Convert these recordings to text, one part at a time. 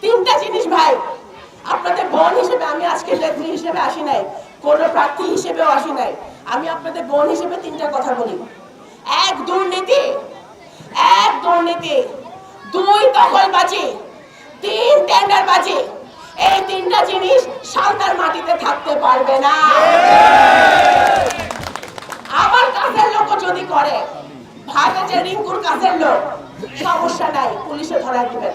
তিনটা জিনিস ভাই। আপনাদের বোন হিসেবে আমি আজকে নেত্রী হিসেবে আসি নাই কোন প্রার্থী হিসেবেও আসি নাই। আমি আপনাদের বোন হিসেবে তিনটা কথা বলি। এক দুর্নীতি এক দুর্নীতি দুই দখলবাজি তিন টেন্ডারবাজি এই তিনটা জিনিস সালতার মাটিতে থাকতে পারবে না। আমার কাছের লোক যদি করে ভাবে যে রিঙ্কুর লোক? সমস্যা নাই পুলিশে ধরা দিবেন।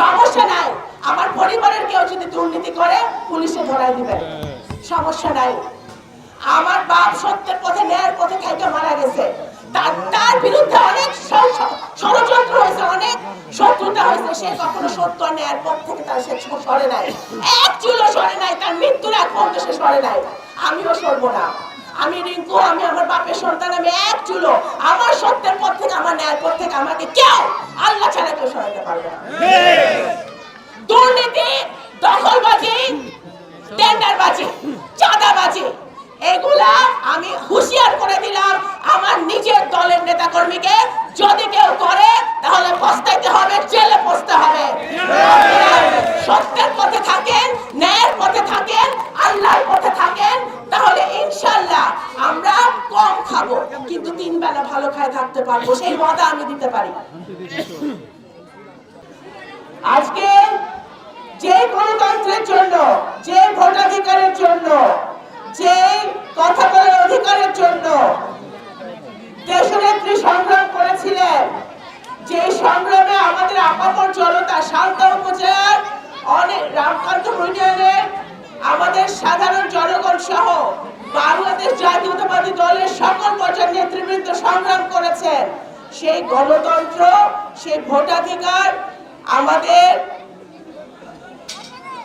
সমস্যা নাই আমার পরিবারের কেউ যদি দুর্নীতি করে পুলিশে ধরাই দিবেন। সমস্যা নাই। আমার বাপ সত্যের পথে ন্যায়ের পথে খাইতে মারা গেছে। তার তার বিরুদ্ধে অনেক ষড়যন্ত্র হয়েছে অনেক শত্রুতা হয়েছে। সে কখনো সত্য ন্যায়ের পথ থেকে তার সে সরে নাই। এক চুলো সরে নাই তার মৃত্যুর এক পর্যন্ত সে সরে নাই। আমিও সরবো না। আমি রিঙ্কু আমি আমার বাপের সন্তান আমি এক চুলো। আমার সত্যের পথ থেকে আমার ন্যায়ের পথ থেকে আমাকে কেউ আল্লাহ ছাড়া কেউ সরাতে পারবে না। দুর্নীতি দখলবাজি টেন্ডারবাজি চাঁদাবাজি এগুলা আমি হুঁশিয়ার করে দিলাম আমার নিজের দলের নেতা কর্মীকে যদি কেউ করে তাহলে পস্তাইতে হবে জেলে পস্তে হবে আপনারা সত্যের পথে থাকেন ন্যায়ের পথে থাকেন আল্লাহর পথে থাকেন তাহলে ইনশাল্লাহ আমরা কম খাব কিন্তু তিন বেলা ভালো খায় থাকতে পারব, সেই ওয়াদা আমি দিতে পারি। আজকে যে গণতন্ত্রের জন্য, যে ভোটাধিকারের জন্য, যে কথা বলার অধিকারের জন্য দেশনেত্রী সংগ্রাম করেছিলেন, যে সংগ্রামে আমাদের আপামর জনতা সালতা উপজেলার অনেক রামকান্ত ইউনিয়নের আমাদের সাধারণ জনগণ সহ বাংলাদেশ জাতীয়তাবাদী দলের সকল পর্যায়ের নেতৃবৃন্দ সংগ্রাম করেছেন সেই গণতন্ত্র, সেই ভোটাধিকার আমাদের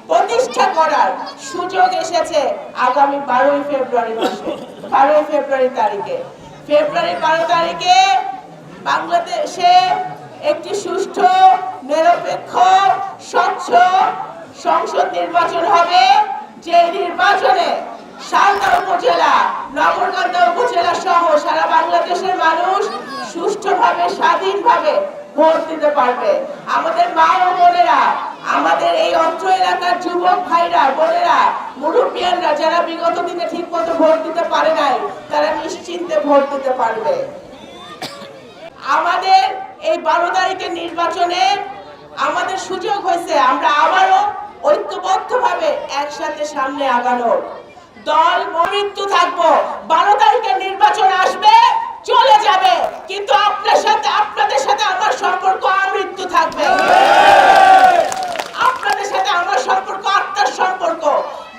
প্রতিষ্ঠা করার সুযোগ এসেছে আগামী বারোই ফেব্রুয়ারি মাসে। বারোই ফেব্রুয়ারি তারিখে। ফেব্রুয়ারি বারো তারিখে বাংলাদেশে একটি সুষ্ঠু, নিরপেক্ষ, স্বচ্ছ সংসদ নির্বাচন হবে। যে নির্বাচনে সালদা উপজেলা নগরকান্দা উপজেলা সহ সারা বাংলাদেশের মানুষ সুষ্ঠুভাবে, স্বাধীনভাবে ভোট দিতে পারবে। আমাদের মা ও বোনেরা, আমাদের এই অত্র এলাকার যুবক ভাইরা, বোনেরা, মুরব্বিয়ানরা যারা বিগত দিনে ঠিক মতো ভোট দিতে পারে নাই, তারা নিশ্চিন্তে ভোট দিতে পারবে। আমাদের এই বারো তারিখের নির্বাচনে আমাদের সুযোগ হয়েছে, আমরা আবারও ঐক্যবদ্ধভাবে একসাথে সামনে আগানো। দল মৃত্যু থাকব, বারো তারিখের নির্বাচন আসবে, চলে যাবে। কিন্তু আপনার সাথে, আপনাদের সাথে আমার সম্পর্ক আমৃত্যু থাকবে। আপনাদের সাথে আমার সম্পর্ক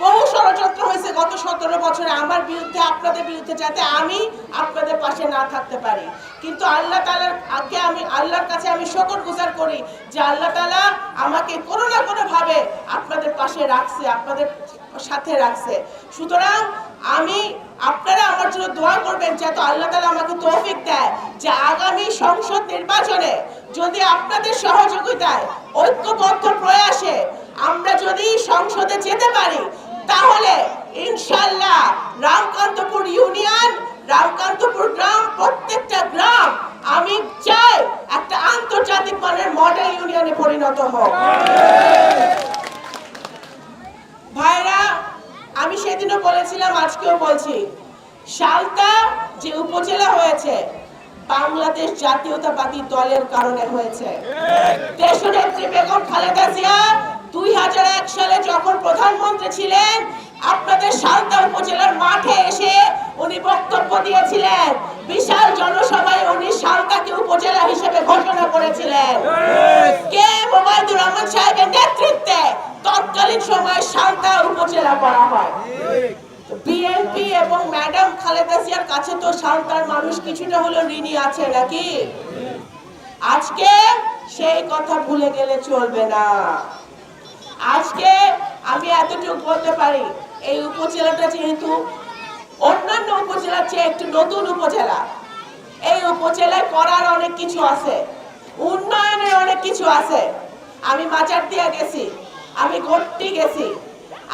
বহু ষড়যন্ত্র হয়েছে গত সতেরো বছরে আমার বিরুদ্ধে, আপনাদের বিরুদ্ধে যাতে আমি আপনাদের পাশে না থাকতে পারি। কিন্তু আল্লাহ তালার আগে আমি, আল্লাহর কাছে আমি শকর গুজার করি যে আল্লাহ তালা আমাকে কোনো না কোনো ভাবে আপনাদের পাশে রাখছে, আপনাদের সাথে রাখছে। সুতরাং আমি, আপনারা আমার জন্য দোয়া করবেন যাতে আল্লাহ তালা আমাকে তৌফিক দেয় যে আগামী সংসদ নির্বাচনে যদি আপনাদের সহযোগিতায় ঐক্যবদ্ধ প্রয়াসে আমরা যদি সংসদে যেতে পারি, তাহলে ইনশাল্লাহ রামকান্তপুর ইউনিয়ন, রামকান্তপুর গ্রাম, প্রত্যেকটা গ্রাম, আমি চাই একটা আন্তর্জাতিক মানের মডেল ইউনিয়নে পরিণত হোক। ভাইরা, আমি সেদিনও বলেছিলাম, আজকেও বলছি সালতা যে উপজেলা হয়েছে, বাংলাদেশ জাতীয়তাবাদী দলের কারণে হয়েছে। দেশনেত্রী বেগম খালেদা জিয়া দুই হাজার এক সালে যখন প্রধানমন্ত্রী ছিলেন আপনাদের সালতা উপজেলার মাঠে এসে উনি বক্তব্য দিয়েছিলেন বিশাল জনসভায় উনি সালতাকে উপজেলা হিসেবে ঘোষণা করেছিলেন। কে? মোবাইদুর রহমান সাহেবের নেতৃত্বে তৎকালীন সময় সালতা উপজেলা করা হয়। বিএনপি এবং ম্যাডাম খালেদা জিয়ার কাছে তো সাঁওতাল মানুষ কিছুটা হলেও ঋণী আছে নাকি? আজকে সেই কথা ভুলে গেলে চলবে না। আজকে আমি এতটুকু বলতে পারি, এই উপজেলাটা যেহেতু অন্যান্য উপজেলার চেয়ে একটু নতুন উপজেলা, এই উপজেলায় করার অনেক কিছু আছে, উন্নয়নের অনেক কিছু আছে। আমি মাচার দিয়া গেছি, আমি গট্টি গেছি,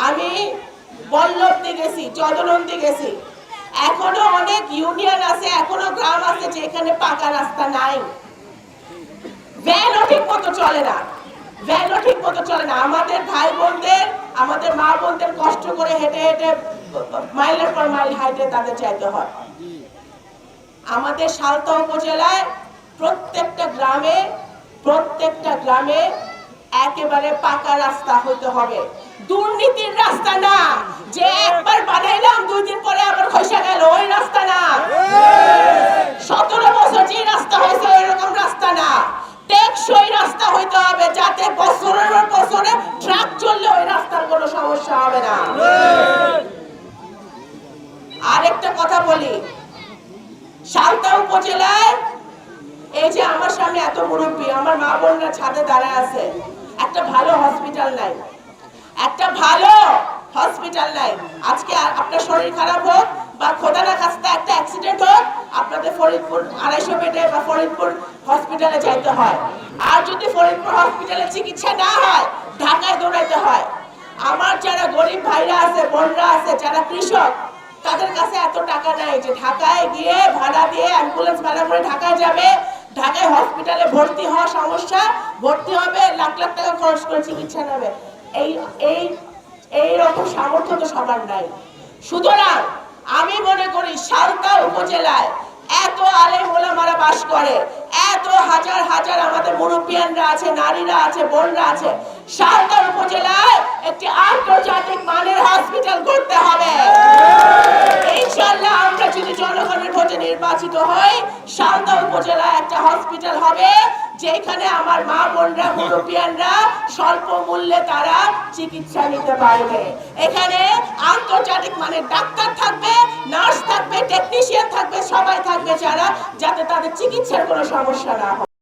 আমি বল্লভদি গেছি যদনন্দি গেছি। এখনও অনেক ইউনিয়ন আছে, এখনও গ্রাম আছে যেখানে পাকা রাস্তা নাই। ভ্যানও ঠিক মতো চলে না। ভ্যানও ঠিক মতো চলে না। আমাদের ভাই বোনদের আমাদের মা বোনদের কষ্ট করে হেঁটে হেঁটে মাইলের পর মাইল হাইটে তাদের চাইতে হয়। আমাদের সালতা উপজেলায় প্রত্যেকটা গ্রামে প্রত্যেকটা গ্রামে একেবারে পাকা রাস্তা হতে হবে। দুর্নীতির রাস্তা না। যে একবার বানাইলাম দুই দিন পরে আবার খসে গেল ওই রাস্তা না। সতেরো বছর যে রাস্তা হয়েছে এরকম রাস্তা না। টেকসই রাস্তা বছরে ট্রাক চললে ওই রাস্তার কোনো সমস্যা হবে না। আরেকটা কথা বলি, সালতা উপজেলায় এই যে আমার সামনে এত মুরব্বী, আমার মা বোনরা ছাদে দাঁড়ায় আছে, একটা ভালো হসপিটাল নাই। একটা ভালো হসপিটাল নাই। আজকে আপনার শরীর খারাপ হোক বা খোদা না খাস্তা একটা অ্যাক্সিডেন্ট হোক আপনাদের ফরিদপুর আড়াইশো বেডে বা ফরিদপুর হসপিটালে যাইতে হয়। আর যদি ফরিদপুর হসপিটালে চিকিৎসা না হয়, ঢাকায় দৌড়াইতে হয়। আমার যারা গরিব ভাইরা আছে, বোনরা আছে, যারা কৃষক, তাদের কাছে এত টাকা নাই যে ঢাকায় গিয়ে ভাড়া দিয়ে অ্যাম্বুলেন্স ভাড়া করে ঢাকায় যাবে। ঢাকায় হসপিটালে ভর্তি হওয়া সমস্যা, ভর্তি হবে, লাখ লাখ টাকা খরচ করে চিকিৎসা নেবে। এই এই এই রকম সামর্থ্য তো সবার নাই। সুতরাং আমি মনে করি সালতা উপজেলায় এত আলেম ওলামারা বাস করে, এত হাজার হাজার আমাদের মুরব্বিয়ানরা আছে, নারীরা আছে, বোনরা আছে। সালতা উপজেলায় একটি আন্তর্জাতিক মানের হসপিটাল করতে হবে। ইনশাআল্লাহ আমরা যদি জনগণের ভোটে নির্বাচিত হই সালদা উপজেলায় একটা হসপিটাল হবে। যেখানে আমার মা বোনরা ইউরোপিয়ানরা স্বল্প মূল্যে তারা চিকিৎসা নিতে পারবে। এখানে আন্তর্জাতিক মানে ডাক্তার থাকবে, নার্স থাকবে টেকনিশিয়ান থাকবে, সবাই থাকবে যারা, যাতে তাদের চিকিৎসার কোনো সমস্যা না হয়।